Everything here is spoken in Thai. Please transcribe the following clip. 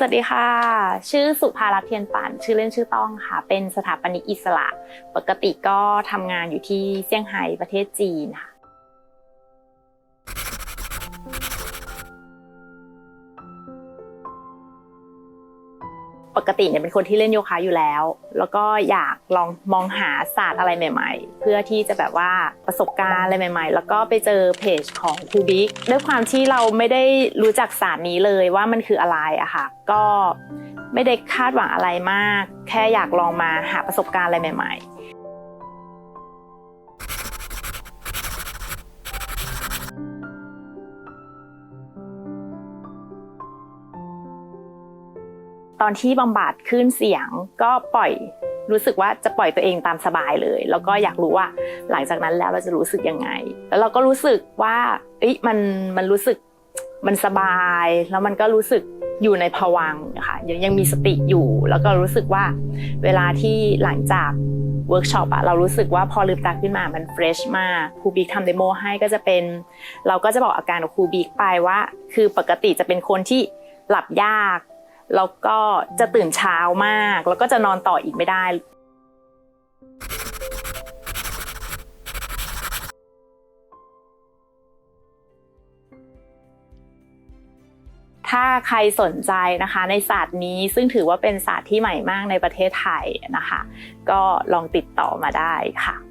สวัสดีค่ะ ชื่อสุภารัตเทียนปันชื่อเล่นชื่อต้องค่ะ เป็นสถาปนิกอิสระ ปกติก็ทำงานอยู่ที่เซี่ยงไฮ้ประเทศจีนค่ะ ปกติเนี่ยเป็นคนที่เล่นโยคะอยู่แล้ว แล้วก็อยากลองมองหาศาสตร์อะไรใหม่ ๆ เพื่อที่จะแบบว่าประสบการณ์อะไรใหม่ ๆ แล้วก็ไปเจอเพจของครูบิ๊กด้วยความที่เราไม่ได้รู้จักศาสตร์นี้เลยว่ามันคืออะไรอะค่ะ ก็ไม่ได้คาดหวังอะไรมาก แค่อยากลองมาหาประสบการณ์อะไรใหม่ ๆ ตอนที่บำบัดขึ้นเสียงก็ปล่อยรู้สึกว่าจะปล่อยตัวเองตามสบายเลย แล้วก็อยากรู้ว่าหลังจากนั้นแล้วเราจะรู้สึกยังไง แล้วเราก็รู้สึกว่าเอ้ยมันมันรู้สึกมันสบาย แล้วมันก็รู้สึกอยู่ในภวังค่ะยังยังมีสติอยู่ แล้วก็รู้สึกว่าเวลาที่หลังจากเวิร์กช็อปอะเรารู้สึกว่าพอลืมตาขึ้นมามันเฟรชมากครูบิ๊กทำเดโมให้ก็จะเป็น เราก็จะบอกอาการของครูบิ๊กไปว่า คือปกติจะเป็นคนที่หลับยาก แล้วก็จะตื่นเช้ามาก แล้วก็จะนอนต่ออีกไม่ได้ ถ้าใครสนใจนะคะในศาสตร์นี้ซึ่งถือว่าเป็นศาสตร์ที่ใหม่มากในประเทศไทยนะคะ ก็ลองติดต่อมาได้ค่ะ